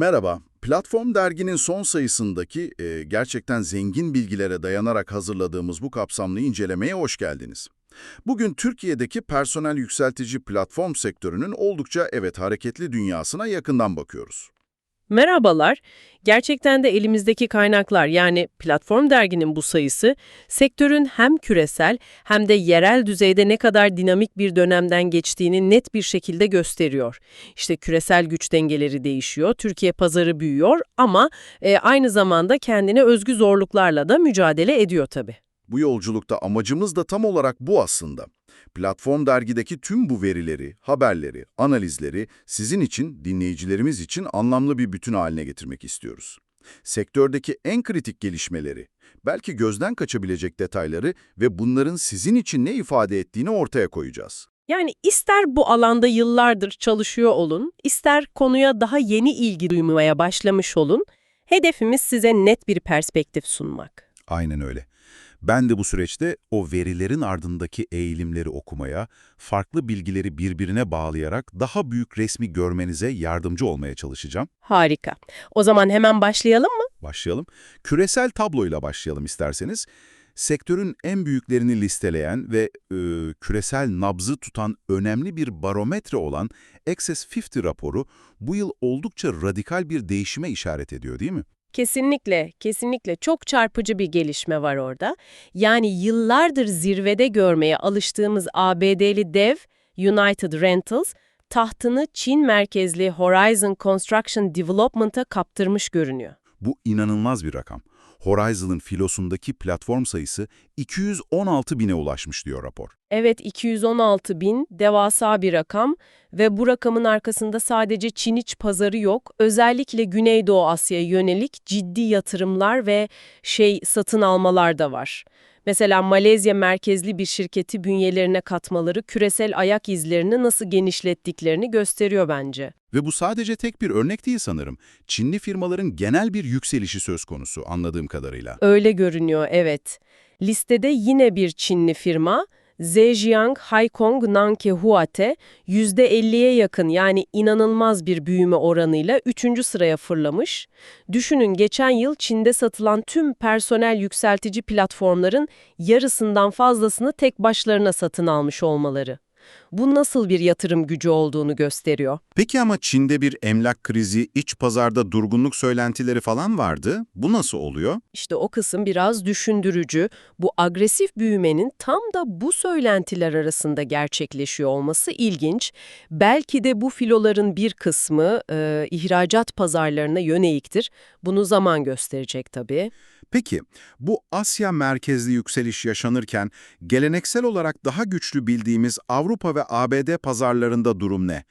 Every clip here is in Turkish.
Merhaba, Platform Dergi'nin son sayısındaki e, gerçekten zengin bilgilere dayanarak hazırladığımız bu kapsamlı incelemeye hoş geldiniz. Bugün Türkiye'deki personel yükseltici platform sektörünün oldukça evet hareketli dünyasına yakından bakıyoruz. Merhabalar. Gerçekten de elimizdeki kaynaklar yani Platform Dergi'nin bu sayısı sektörün hem küresel hem de yerel düzeyde ne kadar dinamik bir dönemden geçtiğini net bir şekilde gösteriyor. İşte küresel güç dengeleri değişiyor, Türkiye pazarı büyüyor ama e, aynı zamanda kendine özgü zorluklarla da mücadele ediyor tabii. Bu yolculukta amacımız da tam olarak bu aslında. Platform Dergi'deki tüm bu verileri, haberleri, analizleri sizin için, dinleyicilerimiz için anlamlı bir bütün haline getirmek istiyoruz. Sektördeki en kritik gelişmeleri, belki gözden kaçabilecek detayları ve bunların sizin için ne ifade ettiğini ortaya koyacağız. Yani ister bu alanda yıllardır çalışıyor olun, ister konuya daha yeni ilgi duymaya başlamış olun, hedefimiz size net bir perspektif sunmak. Aynen öyle. Ben de bu süreçte o verilerin ardındaki eğilimleri okumaya, farklı bilgileri birbirine bağlayarak daha büyük resmi görmenize yardımcı olmaya çalışacağım. Harika. O zaman hemen başlayalım mı? Başlayalım. Küresel tabloyla başlayalım isterseniz. Sektörün en büyüklerini listeleyen ve e, küresel nabzı tutan önemli bir barometre olan Access 50 raporu bu yıl oldukça radikal bir değişime işaret ediyor değil mi? Kesinlikle, kesinlikle çok çarpıcı bir gelişme var orada. Yani yıllardır zirvede görmeye alıştığımız ABD'li dev United Rentals, tahtını Çin merkezli Horizon Construction Development'a kaptırmış görünüyor. Bu inanılmaz bir rakam. Horizon'ın filosundaki platform sayısı 216 bine ulaşmış diyor rapor. Evet 216 bin devasa bir rakam ve bu rakamın arkasında sadece Çin iç pazarı yok. Özellikle Güneydoğu Asya'ya yönelik ciddi yatırımlar ve şey satın almalar da var. Mesela Malezya merkezli bir şirketi bünyelerine katmaları küresel ayak izlerini nasıl genişlettiklerini gösteriyor bence. Ve bu sadece tek bir örnek değil sanırım. Çinli firmaların genel bir yükselişi söz konusu anladığım kadarıyla. Öyle görünüyor, evet. Listede yine bir Çinli firma, Zhejiang Haikong Nanke Huate, %50'ye yakın yani inanılmaz bir büyüme oranıyla 3. sıraya fırlamış. Düşünün geçen yıl Çin'de satılan tüm personel yükseltici platformların yarısından fazlasını tek başlarına satın almış olmaları. Bu nasıl bir yatırım gücü olduğunu gösteriyor. Peki ama Çin'de bir emlak krizi, iç pazarda durgunluk söylentileri falan vardı. Bu nasıl oluyor? İşte o kısım biraz düşündürücü. Bu agresif büyümenin tam da bu söylentiler arasında gerçekleşiyor olması ilginç. Belki de bu filoların bir kısmı e, ihracat pazarlarına yöneliktir. Bunu zaman gösterecek tabii. Peki, bu Asya merkezli yükseliş yaşanırken geleneksel olarak daha güçlü bildiğimiz Avrupa ve ABD pazarlarında durum ne?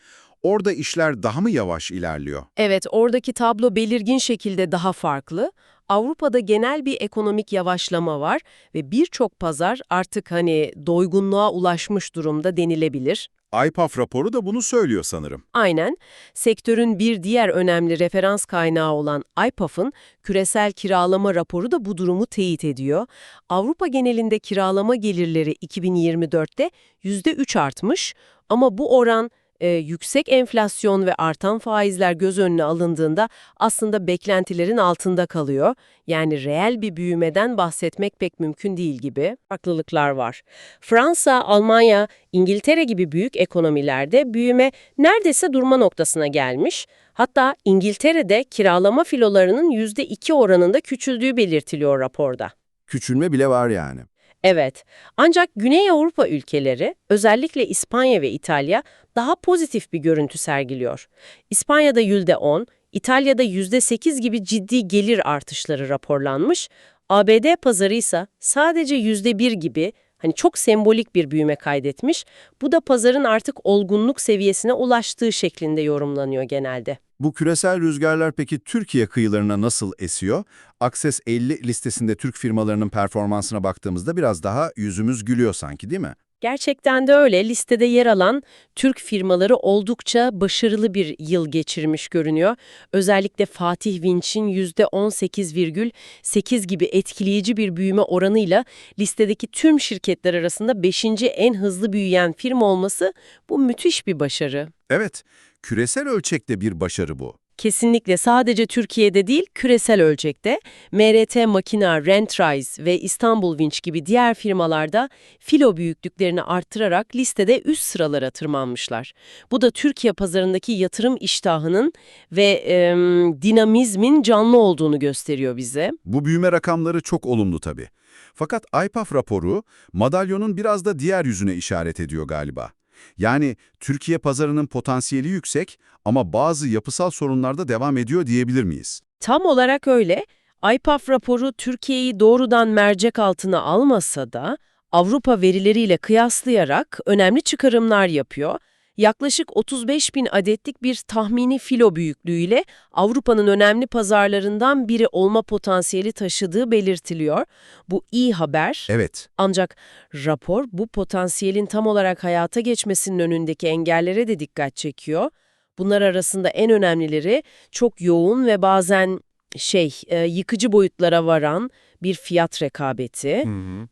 Orada işler daha mı yavaş ilerliyor? Evet, oradaki tablo belirgin şekilde daha farklı. Avrupa'da genel bir ekonomik yavaşlama var ve birçok pazar artık hani doygunluğa ulaşmış durumda denilebilir. IPAF raporu da bunu söylüyor sanırım. Aynen, sektörün bir diğer önemli referans kaynağı olan IPAF'ın küresel kiralama raporu da bu durumu teyit ediyor. Avrupa genelinde kiralama gelirleri 2024'te %3 artmış ama bu oran e, yüksek enflasyon ve artan faizler göz önüne alındığında aslında beklentilerin altında kalıyor. Yani reel bir büyümeden bahsetmek pek mümkün değil gibi farklılıklar var. Fransa, Almanya, İngiltere gibi büyük ekonomilerde büyüme neredeyse durma noktasına gelmiş. Hatta İngiltere'de kiralama filolarının %2 oranında küçüldüğü belirtiliyor raporda. Küçülme bile var yani. Evet, ancak Güney Avrupa ülkeleri, özellikle İspanya ve İtalya daha pozitif bir görüntü sergiliyor. İspanya'da %10, İtalya'da %8 gibi ciddi gelir artışları raporlanmış, ABD pazarı ise sadece %1 gibi hani çok sembolik bir büyüme kaydetmiş, bu da pazarın artık olgunluk seviyesine ulaştığı şeklinde yorumlanıyor genelde. Bu küresel rüzgarlar peki Türkiye kıyılarına nasıl esiyor? Access 50 listesinde Türk firmalarının performansına baktığımızda biraz daha yüzümüz gülüyor sanki değil mi? Gerçekten de öyle. Listede yer alan Türk firmaları oldukça başarılı bir yıl geçirmiş görünüyor. Özellikle Fatih Vinç'in %18,8 gibi etkileyici bir büyüme oranıyla listedeki tüm şirketler arasında 5. en hızlı büyüyen firma olması bu müthiş bir başarı. Evet, küresel ölçekte bir başarı bu. Kesinlikle sadece Türkiye'de değil, küresel ölçekte MRT Makina, Rentrise ve İstanbul Vinç gibi diğer firmalarda filo büyüklüklerini arttırarak listede üst sıralara tırmanmışlar. Bu da Türkiye pazarındaki yatırım iştahının ve em, dinamizmin canlı olduğunu gösteriyor bize. Bu büyüme rakamları çok olumlu tabii. Fakat IPAF raporu madalyonun biraz da diğer yüzüne işaret ediyor galiba. Yani Türkiye pazarının potansiyeli yüksek ama bazı yapısal sorunlarda devam ediyor diyebilir miyiz? Tam olarak öyle. IPAF raporu Türkiye'yi doğrudan mercek altına almasa da Avrupa verileriyle kıyaslayarak önemli çıkarımlar yapıyor. Yaklaşık 35 bin adetlik bir tahmini filo büyüklüğüyle Avrupa'nın önemli pazarlarından biri olma potansiyeli taşıdığı belirtiliyor. Bu iyi haber. Evet. Ancak rapor bu potansiyelin tam olarak hayata geçmesinin önündeki engellere de dikkat çekiyor. Bunlar arasında en önemlileri çok yoğun ve bazen şey e, yıkıcı boyutlara varan bir fiyat rekabeti,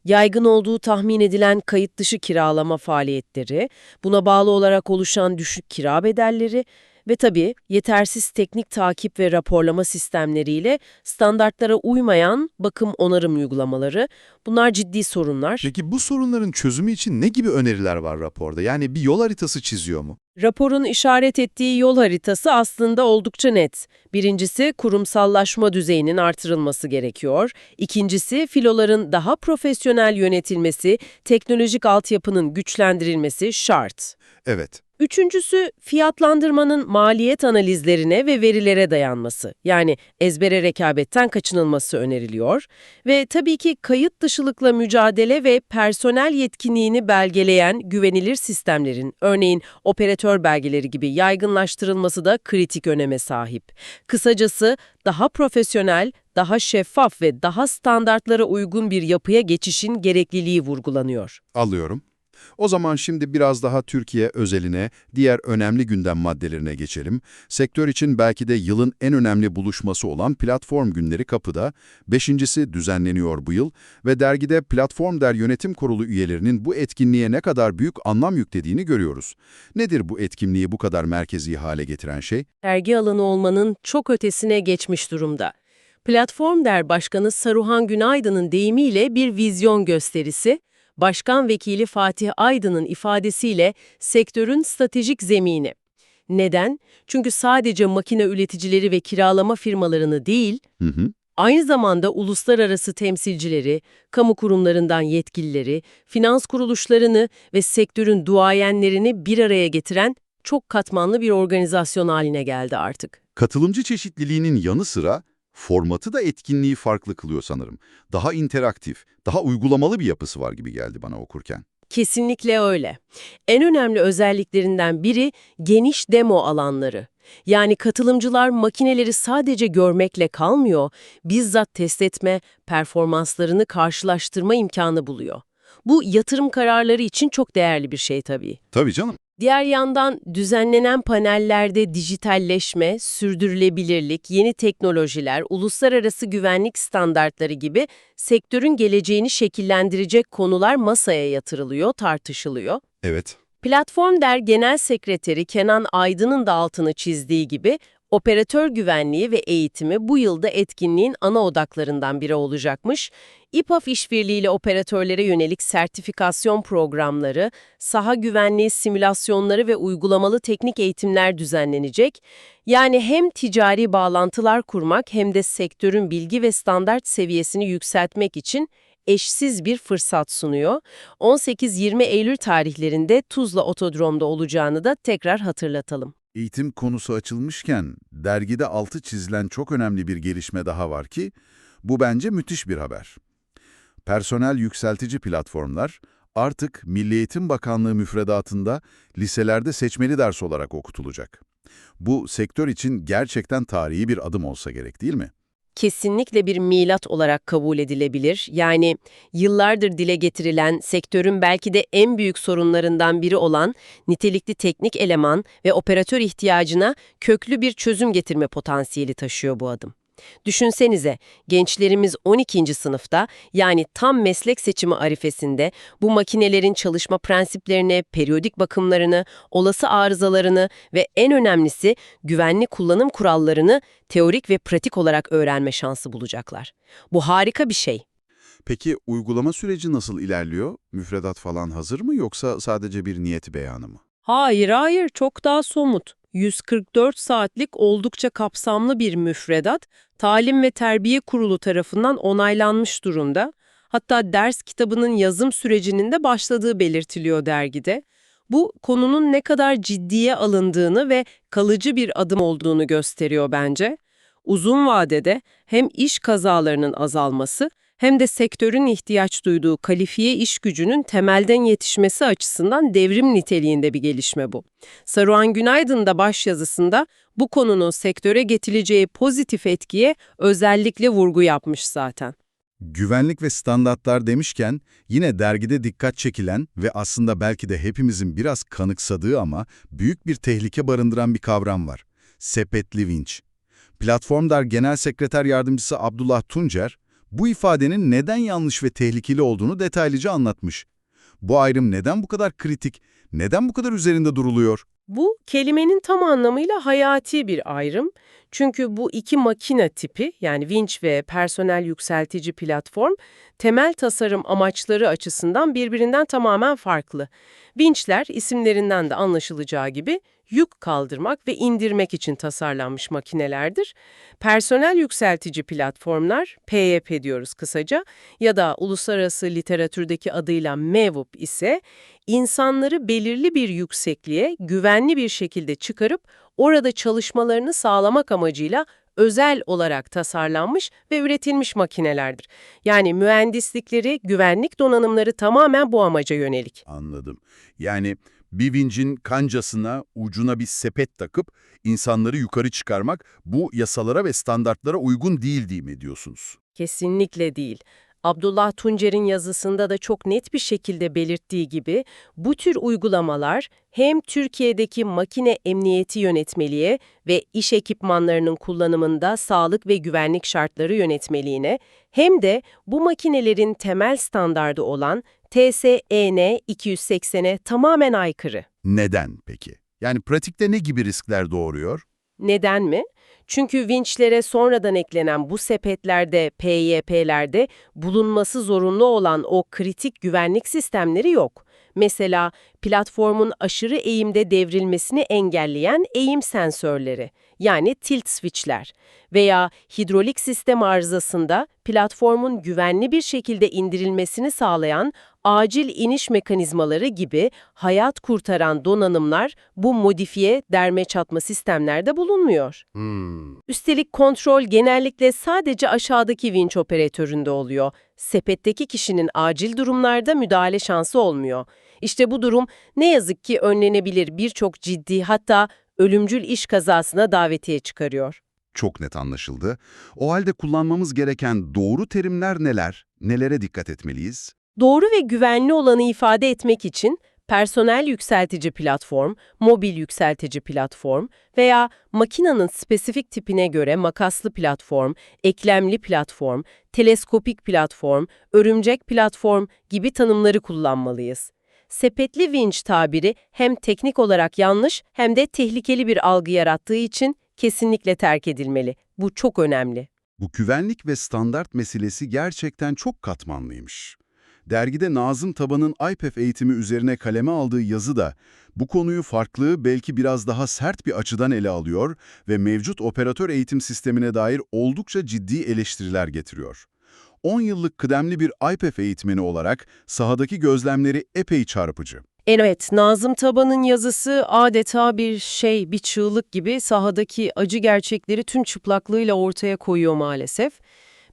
yaygın olduğu tahmin edilen kayıt dışı kiralama faaliyetleri, buna bağlı olarak oluşan düşük kira bedelleri ve tabii yetersiz teknik takip ve raporlama sistemleriyle standartlara uymayan bakım onarım uygulamaları bunlar ciddi sorunlar. Peki bu sorunların çözümü için ne gibi öneriler var raporda? Yani bir yol haritası çiziyor mu? Raporun işaret ettiği yol haritası aslında oldukça net. Birincisi kurumsallaşma düzeyinin artırılması gerekiyor. İkincisi filoların daha profesyonel yönetilmesi, teknolojik altyapının güçlendirilmesi şart. Evet. Üçüncüsü fiyatlandırmanın maliyet analizlerine ve verilere dayanması. Yani ezbere rekabetten kaçınılması öneriliyor. Ve tabii ki kayıt dışılıkla mücadele ve personel yetkinliğini belgeleyen güvenilir sistemlerin, örneğin operatör belgeleri gibi yaygınlaştırılması da kritik öneme sahip. Kısacası daha profesyonel, daha şeffaf ve daha standartlara uygun bir yapıya geçişin gerekliliği vurgulanıyor. Alıyorum. O zaman şimdi biraz daha Türkiye özeline, diğer önemli gündem maddelerine geçelim. Sektör için belki de yılın en önemli buluşması olan platform günleri kapıda. Beşincisi düzenleniyor bu yıl ve dergide Platform Der Yönetim Kurulu üyelerinin bu etkinliğe ne kadar büyük anlam yüklediğini görüyoruz. Nedir bu etkinliği bu kadar merkezi hale getiren şey? sergi alanı olmanın çok ötesine geçmiş durumda. Platform Der Başkanı Saruhan Günaydın'ın deyimiyle bir vizyon gösterisi, Başkan Vekili Fatih Aydın'ın ifadesiyle sektörün stratejik zemini. Neden? Çünkü sadece makine üreticileri ve kiralama firmalarını değil, Hı hı. Aynı zamanda uluslararası temsilcileri, kamu kurumlarından yetkilileri, finans kuruluşlarını ve sektörün duayenlerini bir araya getiren çok katmanlı bir organizasyon haline geldi artık. Katılımcı çeşitliliğinin yanı sıra formatı da etkinliği farklı kılıyor sanırım. Daha interaktif, daha uygulamalı bir yapısı var gibi geldi bana okurken. Kesinlikle öyle. En önemli özelliklerinden biri geniş demo alanları. Yani katılımcılar makineleri sadece görmekle kalmıyor, bizzat test etme, performanslarını karşılaştırma imkanı buluyor. Bu yatırım kararları için çok değerli bir şey tabii. Tabii canım. Diğer yandan düzenlenen panellerde dijitalleşme, sürdürülebilirlik, yeni teknolojiler, uluslararası güvenlik standartları gibi sektörün geleceğini şekillendirecek konular masaya yatırılıyor, tartışılıyor. Evet. Platform Der Genel Sekreteri Kenan Aydın'ın da altını çizdiği gibi operatör güvenliği ve eğitimi bu yılda etkinliğin ana odaklarından biri olacakmış. İPAF işbirliğiyle operatörlere yönelik sertifikasyon programları, saha güvenliği simülasyonları ve uygulamalı teknik eğitimler düzenlenecek. Yani hem ticari bağlantılar kurmak hem de sektörün bilgi ve standart seviyesini yükseltmek için eşsiz bir fırsat sunuyor. 18-20 Eylül tarihlerinde Tuzla Otodrom'da olacağını da tekrar hatırlatalım. Eğitim konusu açılmışken dergide altı çizilen çok önemli bir gelişme daha var ki bu bence müthiş bir haber. Personel yükseltici platformlar artık Milli Eğitim Bakanlığı müfredatında liselerde seçmeli ders olarak okutulacak. Bu sektör için gerçekten tarihi bir adım olsa gerek değil mi? Kesinlikle bir milat olarak kabul edilebilir. Yani yıllardır dile getirilen sektörün belki de en büyük sorunlarından biri olan nitelikli teknik eleman ve operatör ihtiyacına köklü bir çözüm getirme potansiyeli taşıyor bu adım. Düşünsenize, gençlerimiz 12. sınıfta yani tam meslek seçimi arifesinde bu makinelerin çalışma prensiplerini, periyodik bakımlarını, olası arızalarını ve en önemlisi güvenli kullanım kurallarını teorik ve pratik olarak öğrenme şansı bulacaklar. Bu harika bir şey. Peki uygulama süreci nasıl ilerliyor? Müfredat falan hazır mı yoksa sadece bir niyet beyanı mı? Hayır hayır çok daha somut. 144 saatlik oldukça kapsamlı bir müfredat, Talim ve Terbiye Kurulu tarafından onaylanmış durumda. Hatta ders kitabının yazım sürecinin de başladığı belirtiliyor dergide. Bu konunun ne kadar ciddiye alındığını ve kalıcı bir adım olduğunu gösteriyor bence. Uzun vadede hem iş kazalarının azalması hem de sektörün ihtiyaç duyduğu kalifiye iş gücünün temelden yetişmesi açısından devrim niteliğinde bir gelişme bu. Saruhan Günaydın da başyazısında bu konunun sektöre getireceği pozitif etkiye özellikle vurgu yapmış zaten. Güvenlik ve standartlar demişken yine dergide dikkat çekilen ve aslında belki de hepimizin biraz kanıksadığı ama büyük bir tehlike barındıran bir kavram var. Sepetli vinç. Platformdar Genel Sekreter Yardımcısı Abdullah Tuncer, bu ifadenin neden yanlış ve tehlikeli olduğunu detaylıca anlatmış. Bu ayrım neden bu kadar kritik, neden bu kadar üzerinde duruluyor? Bu kelimenin tam anlamıyla hayati bir ayrım. Çünkü bu iki makine tipi yani vinç ve personel yükseltici platform temel tasarım amaçları açısından birbirinden tamamen farklı. Vinçler isimlerinden de anlaşılacağı gibi yük kaldırmak ve indirmek için tasarlanmış makinelerdir. Personel yükseltici platformlar, PYP diyoruz kısaca ya da uluslararası literatürdeki adıyla MEVUP ise insanları belirli bir yüksekliğe güvenli bir şekilde çıkarıp orada çalışmalarını sağlamak amacıyla özel olarak tasarlanmış ve üretilmiş makinelerdir. Yani mühendislikleri, güvenlik donanımları tamamen bu amaca yönelik. Anladım. Yani bir vincin kancasına, ucuna bir sepet takıp insanları yukarı çıkarmak bu yasalara ve standartlara uygun değil diye mi diyorsunuz? Kesinlikle değil. Abdullah Tuncer'in yazısında da çok net bir şekilde belirttiği gibi bu tür uygulamalar hem Türkiye'deki makine emniyeti yönetmeliğe ve iş ekipmanlarının kullanımında sağlık ve güvenlik şartları yönetmeliğine hem de bu makinelerin temel standardı olan TSEN 280'e tamamen aykırı. Neden peki? Yani pratikte ne gibi riskler doğuruyor? Neden mi? Çünkü vinçlere sonradan eklenen bu sepetlerde, PYP'lerde bulunması zorunlu olan o kritik güvenlik sistemleri yok. Mesela platformun aşırı eğimde devrilmesini engelleyen eğim sensörleri, yani tilt switchler veya hidrolik sistem arızasında platformun güvenli bir şekilde indirilmesini sağlayan acil iniş mekanizmaları gibi hayat kurtaran donanımlar bu modifiye derme çatma sistemlerde bulunmuyor. Üstelik kontrol genellikle sadece aşağıdaki vinç operatöründe oluyor. Sepetteki kişinin acil durumlarda müdahale şansı olmuyor. İşte bu durum ne yazık ki önlenebilir birçok ciddi hatta ölümcül iş kazasına davetiye çıkarıyor. Çok net anlaşıldı. O halde kullanmamız gereken doğru terimler neler? Nelere dikkat etmeliyiz? Doğru ve güvenli olanı ifade etmek için personel yükseltici platform, mobil yükseltici platform veya makinanın spesifik tipine göre makaslı platform, eklemli platform, teleskopik platform, örümcek platform gibi tanımları kullanmalıyız. Sepetli vinç tabiri hem teknik olarak yanlış hem de tehlikeli bir algı yarattığı için kesinlikle terk edilmeli. Bu çok önemli. Bu güvenlik ve standart meselesi gerçekten çok katmanlıymış. Dergide Nazım Taban'ın IPEF eğitimi üzerine kaleme aldığı yazı da bu konuyu farklı, belki biraz daha sert bir açıdan ele alıyor ve mevcut operatör eğitim sistemine dair oldukça ciddi eleştiriler getiriyor. 10 yıllık kıdemli bir IPEF eğitmeni olarak sahadaki gözlemleri epey çarpıcı. Evet, Nazım Taban'ın yazısı adeta bir şey, bir çığlık gibi sahadaki acı gerçekleri tüm çıplaklığıyla ortaya koyuyor maalesef.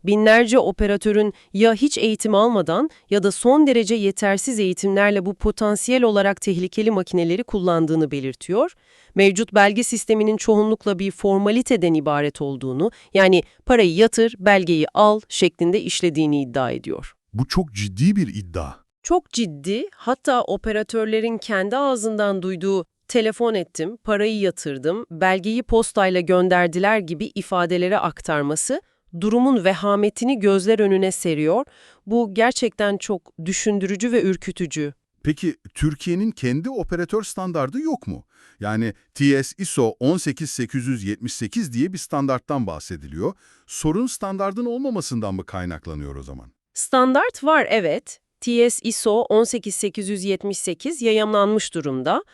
Binlerce operatörün ya hiç eğitim almadan ya da son derece yetersiz eğitimlerle bu potansiyel olarak tehlikeli makineleri kullandığını belirtiyor. Mevcut belge sisteminin çoğunlukla bir formaliteden ibaret olduğunu, yani parayı yatır, belgeyi al şeklinde işlediğini iddia ediyor. Bu çok ciddi bir iddia. Çok ciddi, hatta operatörlerin kendi ağzından duyduğu telefon ettim, parayı yatırdım, belgeyi postayla gönderdiler gibi ifadeleri aktarması durumun vehametini gözler önüne seriyor. Bu gerçekten çok düşündürücü ve ürkütücü. Peki Türkiye'nin kendi operatör standardı yok mu? Yani TS ISO 18878 diye bir standarttan bahsediliyor. Sorun standardın olmamasından mı kaynaklanıyor o zaman? Standart var evet. TS ISO 18878 yayımlanmış durumda.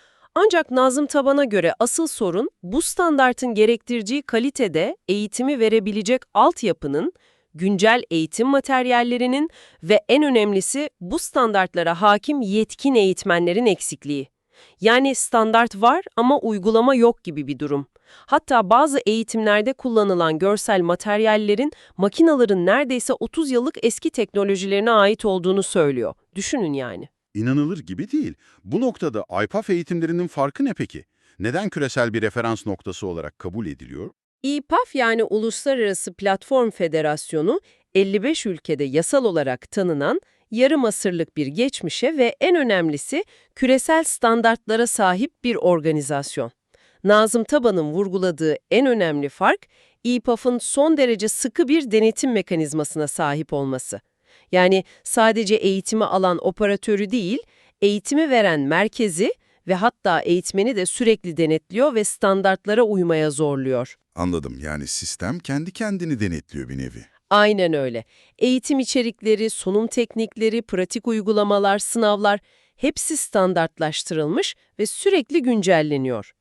Ancak Nazım Taban'a göre asıl sorun bu standartın gerektirdiği kalitede eğitimi verebilecek altyapının, güncel eğitim materyallerinin ve en önemlisi bu standartlara hakim yetkin eğitmenlerin eksikliği. Yani standart var ama uygulama yok gibi bir durum. Hatta bazı eğitimlerde kullanılan görsel materyallerin makinaların neredeyse 30 yıllık eski teknolojilerine ait olduğunu söylüyor. Düşünün yani. İnanılır gibi değil. Bu noktada IPAF eğitimlerinin farkı ne peki? Neden küresel bir referans noktası olarak kabul ediliyor? İPAF yani Uluslararası Platform Federasyonu 55 ülkede yasal olarak tanınan yarım asırlık bir geçmişe ve en önemlisi küresel standartlara sahip bir organizasyon. Nazım Taban'ın vurguladığı en önemli fark, İPAF'ın son derece sıkı bir denetim mekanizmasına sahip olması. Yani sadece eğitimi alan operatörü değil, eğitimi veren merkezi ve hatta eğitmeni de sürekli denetliyor ve standartlara uymaya zorluyor. Anladım. Yani sistem kendi kendini denetliyor bir nevi. Aynen öyle. Eğitim içerikleri, sunum teknikleri, pratik uygulamalar, sınavlar hepsi standartlaştırılmış ve sürekli güncelleniyor.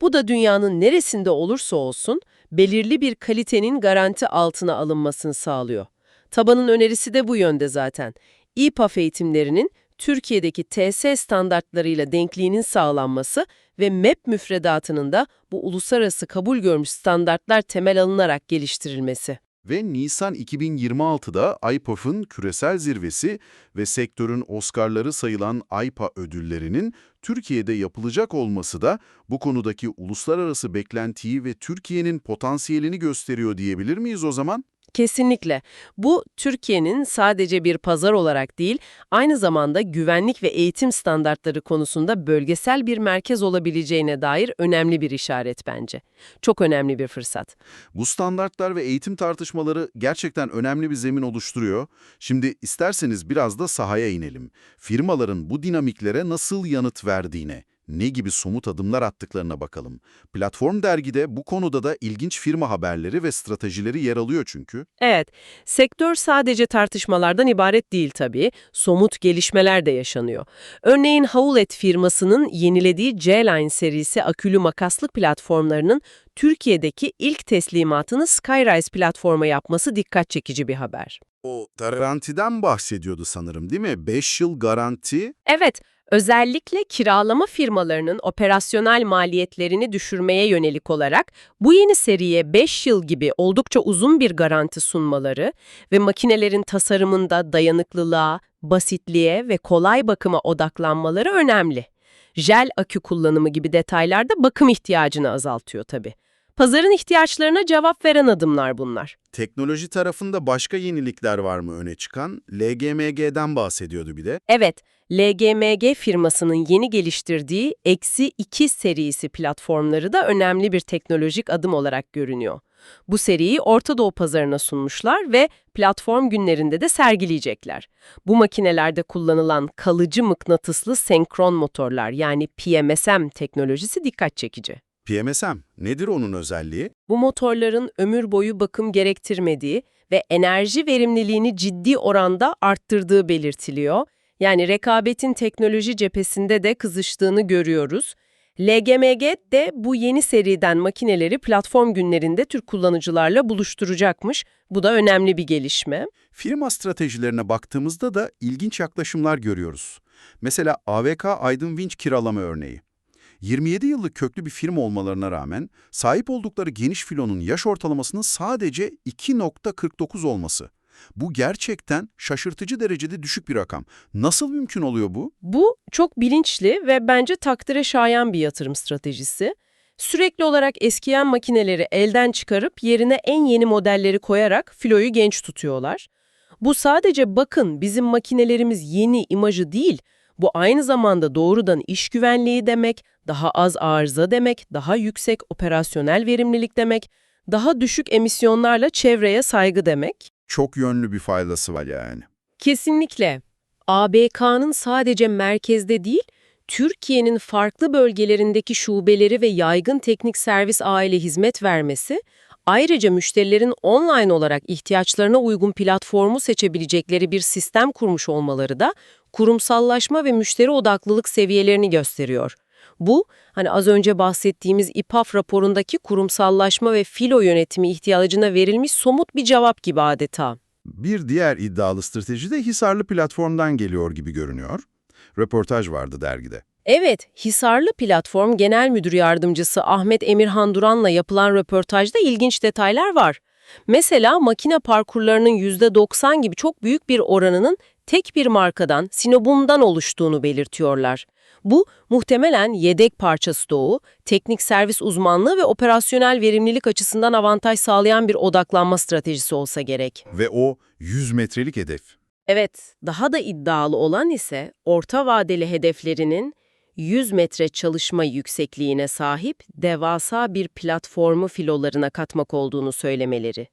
Bu da dünyanın neresinde olursa olsun belirli bir kalitenin garanti altına alınmasını sağlıyor. Tabanın önerisi de bu yönde zaten. İPAF eğitimlerinin Türkiye'deki TS standartlarıyla denkliğinin sağlanması ve MEP müfredatının da bu uluslararası kabul görmüş standartlar temel alınarak geliştirilmesi. Ve Nisan 2026'da IPAF'ın küresel zirvesi ve sektörün Oscar'ları sayılan IPA ödüllerinin Türkiye'de yapılacak olması da bu konudaki uluslararası beklentiyi ve Türkiye'nin potansiyelini gösteriyor diyebilir miyiz o zaman? Kesinlikle. Bu Türkiye'nin sadece bir pazar olarak değil, aynı zamanda güvenlik ve eğitim standartları konusunda bölgesel bir merkez olabileceğine dair önemli bir işaret bence. Çok önemli bir fırsat. Bu standartlar ve eğitim tartışmaları gerçekten önemli bir zemin oluşturuyor. Şimdi isterseniz biraz da sahaya inelim. Firmaların bu dinamiklere nasıl yanıt verdiğine, ne gibi somut adımlar attıklarına bakalım. Platform dergide bu konuda da ilginç firma haberleri ve stratejileri yer alıyor çünkü. Evet, sektör sadece tartışmalardan ibaret değil tabii, somut gelişmeler de yaşanıyor. Örneğin Howlett firmasının yenilediği J-Line serisi akülü makaslık platformlarının Türkiye'deki ilk teslimatını Skyrise platforma yapması dikkat çekici bir haber. O garantiden bahsediyordu sanırım değil mi? 5 yıl garanti. Evet, özellikle kiralama firmalarının operasyonel maliyetlerini düşürmeye yönelik olarak bu yeni seriye 5 yıl gibi oldukça uzun bir garanti sunmaları ve makinelerin tasarımında dayanıklılığa, basitliğe ve kolay bakıma odaklanmaları önemli. Jel akü kullanımı gibi detaylar da bakım ihtiyacını azaltıyor tabii. Pazarın ihtiyaçlarına cevap veren adımlar bunlar. Teknoloji tarafında başka yenilikler var mı öne çıkan? LGMG'den bahsediyordu bir de. Evet, LGMG firmasının yeni geliştirdiği Eksi 2 serisi platformları da önemli bir teknolojik adım olarak görünüyor. Bu seriyi Orta Doğu pazarına sunmuşlar ve platform günlerinde de sergileyecekler. Bu makinelerde kullanılan kalıcı mıknatıslı senkron motorlar yani PMSM teknolojisi dikkat çekici. PMSM nedir onun özelliği? Bu motorların ömür boyu bakım gerektirmediği ve enerji verimliliğini ciddi oranda arttırdığı belirtiliyor. Yani rekabetin teknoloji cephesinde de kızıştığını görüyoruz. LGMG de bu yeni seriden makineleri platform günlerinde Türk kullanıcılarla buluşturacakmış. Bu da önemli bir gelişme. Firma stratejilerine baktığımızda da ilginç yaklaşımlar görüyoruz. Mesela AVK Aydın Vinç kiralama örneği. 27 yıllık köklü bir firma olmalarına rağmen sahip oldukları geniş filonun yaş ortalamasının sadece 2.49 olması. Bu gerçekten şaşırtıcı derecede düşük bir rakam. Nasıl mümkün oluyor bu? Bu çok bilinçli ve bence takdire şayan bir yatırım stratejisi. Sürekli olarak eskiyen makineleri elden çıkarıp yerine en yeni modelleri koyarak filoyu genç tutuyorlar. Bu sadece bakın bizim makinelerimiz yeni imajı değil, Bu aynı zamanda doğrudan iş güvenliği demek, daha az arıza demek, daha yüksek operasyonel verimlilik demek, daha düşük emisyonlarla çevreye saygı demek. Çok yönlü bir faydası var yani. Kesinlikle. ABK'nın sadece merkezde değil, Türkiye'nin farklı bölgelerindeki şubeleri ve yaygın teknik servis aile hizmet vermesi, ayrıca müşterilerin online olarak ihtiyaçlarına uygun platformu seçebilecekleri bir sistem kurmuş olmaları da kurumsallaşma ve müşteri odaklılık seviyelerini gösteriyor. Bu, hani az önce bahsettiğimiz İPAF raporundaki kurumsallaşma ve filo yönetimi ihtiyacına verilmiş somut bir cevap gibi adeta. Bir diğer iddialı strateji de Hisarlı platformdan geliyor gibi görünüyor. Röportaj vardı dergide. Evet, Hisarlı Platform Genel Müdür Yardımcısı Ahmet Emirhan Duran'la yapılan röportajda ilginç detaylar var. Mesela makine parkurlarının %90 gibi çok büyük bir oranının tek bir markadan, Sinobum'dan oluştuğunu belirtiyorlar. Bu, muhtemelen yedek parça stoğu, teknik servis uzmanlığı ve operasyonel verimlilik açısından avantaj sağlayan bir odaklanma stratejisi olsa gerek. Ve o 100 metrelik hedef. Evet, daha da iddialı olan ise orta vadeli hedeflerinin 100 metre çalışma yüksekliğine sahip devasa bir platformu filolarına katmak olduğunu söylemeleri.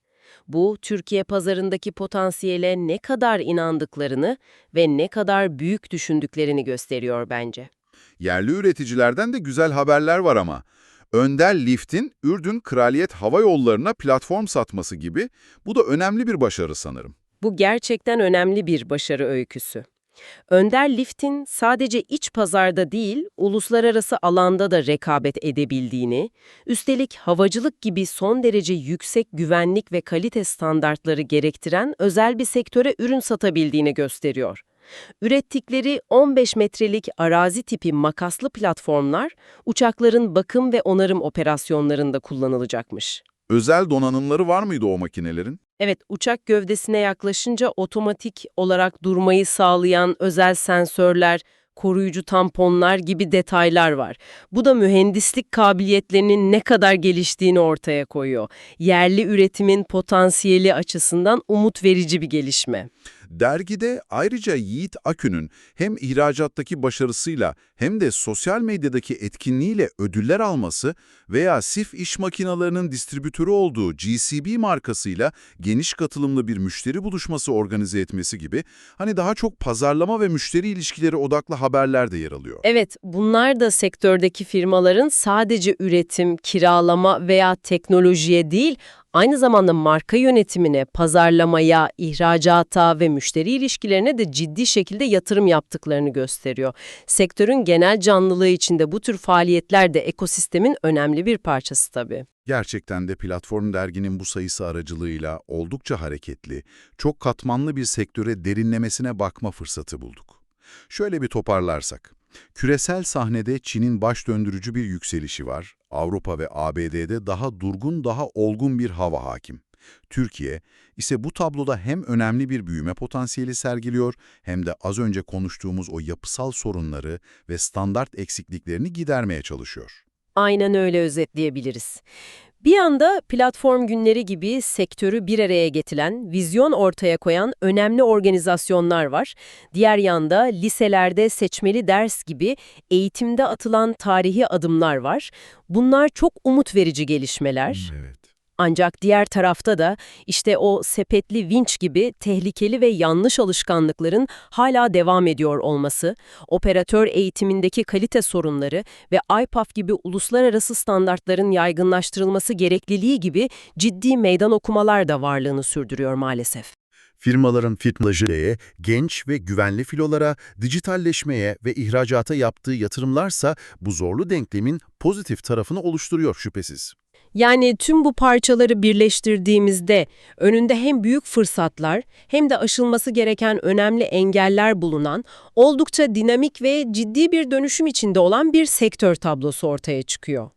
Bu, Türkiye pazarındaki potansiyele ne kadar inandıklarını ve ne kadar büyük düşündüklerini gösteriyor bence. Yerli üreticilerden de güzel haberler var ama. Önder Lift'in Ürdün Kraliyet Hava Yolları'na platform satması gibi bu da önemli bir başarı sanırım. Bu gerçekten önemli bir başarı öyküsü. Önder Lift'in sadece iç pazarda değil, uluslararası alanda da rekabet edebildiğini, üstelik havacılık gibi son derece yüksek güvenlik ve kalite standartları gerektiren özel bir sektöre ürün satabildiğini gösteriyor. Ürettikleri 15 metrelik arazi tipi makaslı platformlar, uçakların bakım ve onarım operasyonlarında kullanılacakmış. Özel donanımları var mıydı o makinelerin? Evet, uçak gövdesine yaklaşınca otomatik olarak durmayı sağlayan özel sensörler, koruyucu tamponlar gibi detaylar var. Bu da mühendislik kabiliyetlerinin ne kadar geliştiğini ortaya koyuyor. Yerli üretimin potansiyeli açısından umut verici bir gelişme. Dergide ayrıca Yiğit Akün'ün hem ihracattaki başarısıyla hem de sosyal medyadaki etkinliğiyle ödüller alması veya SIF iş makinalarının distribütörü olduğu GCB markasıyla geniş katılımlı bir müşteri buluşması organize etmesi gibi hani daha çok pazarlama ve müşteri ilişkileri odaklı haberler de yer alıyor. Evet, bunlar da sektördeki firmaların sadece üretim, kiralama veya teknolojiye değil, aynı zamanda marka yönetimine, pazarlamaya, ihracata ve müşteri ilişkilerine de ciddi şekilde yatırım yaptıklarını gösteriyor. Sektörün genel canlılığı içinde bu tür faaliyetler de ekosistemin önemli bir parçası tabii. Gerçekten de Platform Dergi'nin bu sayısı aracılığıyla oldukça hareketli, çok katmanlı bir sektöre derinlemesine bakma fırsatı bulduk. Şöyle bir toparlarsak, küresel sahnede Çin'in baş döndürücü bir yükselişi var, Avrupa ve ABD'de daha durgun, daha olgun bir hava hakim. Türkiye ise bu tabloda hem önemli bir büyüme potansiyeli sergiliyor hem de az önce konuştuğumuz o yapısal sorunları ve standart eksikliklerini gidermeye çalışıyor. Aynen öyle özetleyebiliriz. Bir yanda platform günleri gibi sektörü bir araya getiren, vizyon ortaya koyan önemli organizasyonlar var. Diğer yanda liselerde seçmeli ders gibi eğitimde atılan tarihi adımlar var. Bunlar çok umut verici gelişmeler. Evet. Ancak diğer tarafta da işte o sepetli vinç gibi tehlikeli ve yanlış alışkanlıkların hala devam ediyor olması, operatör eğitimindeki kalite sorunları ve IPAF gibi uluslararası standartların yaygınlaştırılması gerekliliği gibi ciddi meydan okumalar da varlığını sürdürüyor maalesef. Firmaların fitnajeye, genç ve güvenli filolara, dijitalleşmeye ve ihracata yaptığı yatırımlarsa bu zorlu denklemin pozitif tarafını oluşturuyor şüphesiz. Yani tüm bu parçaları birleştirdiğimizde önünde hem büyük fırsatlar hem de aşılması gereken önemli engeller bulunan oldukça dinamik ve ciddi bir dönüşüm içinde olan bir sektör tablosu ortaya çıkıyor.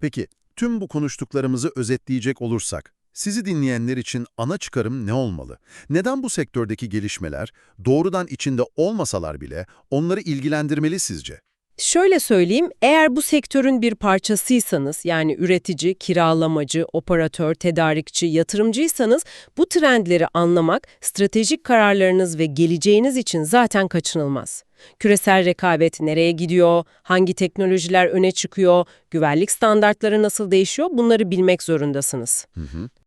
Peki, tüm bu konuştuklarımızı özetleyecek olursak, sizi dinleyenler için ana çıkarım ne olmalı? Neden bu sektördeki gelişmeler, doğrudan içinde olmasalar bile onları ilgilendirmeli sizce? Şöyle söyleyeyim, eğer bu sektörün bir parçasıysanız, yani üretici, kiralamacı, operatör, tedarikçi, yatırımcıysanız bu trendleri anlamak stratejik kararlarınız ve geleceğiniz için zaten kaçınılmaz. Küresel rekabet nereye gidiyor, hangi teknolojiler öne çıkıyor, güvenlik standartları nasıl değişiyor bunları bilmek zorundasınız.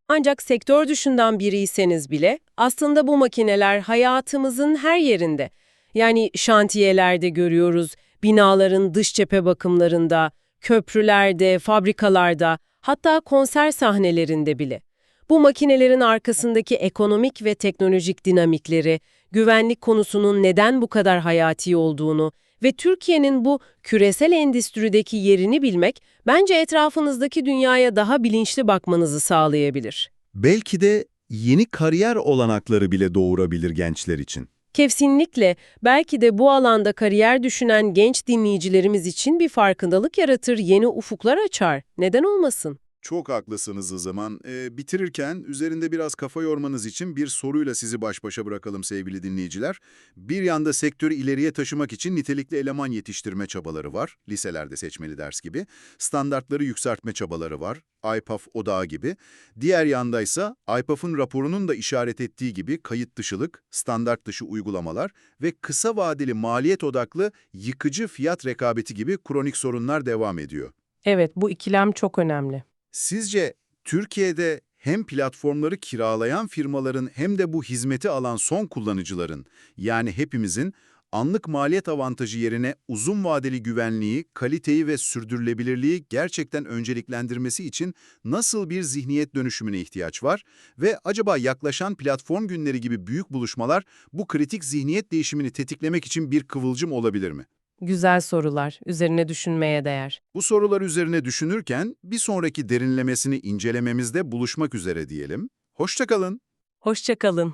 Ancak sektör dışından biriyseniz bile aslında bu makineler hayatımızın her yerinde. Yani şantiyelerde görüyoruz, binaların dış cephe bakımlarında, köprülerde, fabrikalarda, hatta konser sahnelerinde bile. Bu makinelerin arkasındaki ekonomik ve teknolojik dinamikleri, güvenlik konusunun neden bu kadar hayati olduğunu ve Türkiye'nin bu küresel endüstrideki yerini bilmek bence etrafınızdaki dünyaya daha bilinçli bakmanızı sağlayabilir. Belki de yeni kariyer olanakları bile doğurabilir gençler için. Kesinlikle belki de bu alanda kariyer düşünen genç dinleyicilerimiz için bir farkındalık yaratır, yeni ufuklar açar. Neden olmasın? Çok haklısınız zaman. Ee, bitirirken üzerinde biraz kafa yormanız için bir soruyla sizi baş başa bırakalım sevgili dinleyiciler. Bir yanda sektörü ileriye taşımak için nitelikli eleman yetiştirme çabaları var. Liselerde seçmeli ders gibi. Standartları yükseltme çabaları var. IPAF odağı gibi. Diğer yandaysa IPAF'ın raporunun da işaret ettiği gibi kayıt dışılık, standart dışı uygulamalar ve kısa vadeli maliyet odaklı yıkıcı fiyat rekabeti gibi kronik sorunlar devam ediyor. Evet, bu ikilem çok önemli. Sizce Türkiye'de hem platformları kiralayan firmaların hem de bu hizmeti alan son kullanıcıların yani hepimizin anlık maliyet avantajı yerine uzun vadeli güvenliği, kaliteyi ve sürdürülebilirliği gerçekten önceliklendirmesi için nasıl bir zihniyet dönüşümüne ihtiyaç var ve acaba yaklaşan platform günleri gibi büyük buluşmalar bu kritik zihniyet değişimini tetiklemek için bir kıvılcım olabilir mi? Güzel sorular, üzerine düşünmeye değer. Bu sorular üzerine düşünürken bir sonraki derinlemesini incelememizde buluşmak üzere diyelim. Hoşçakalın. Hoşça kalın.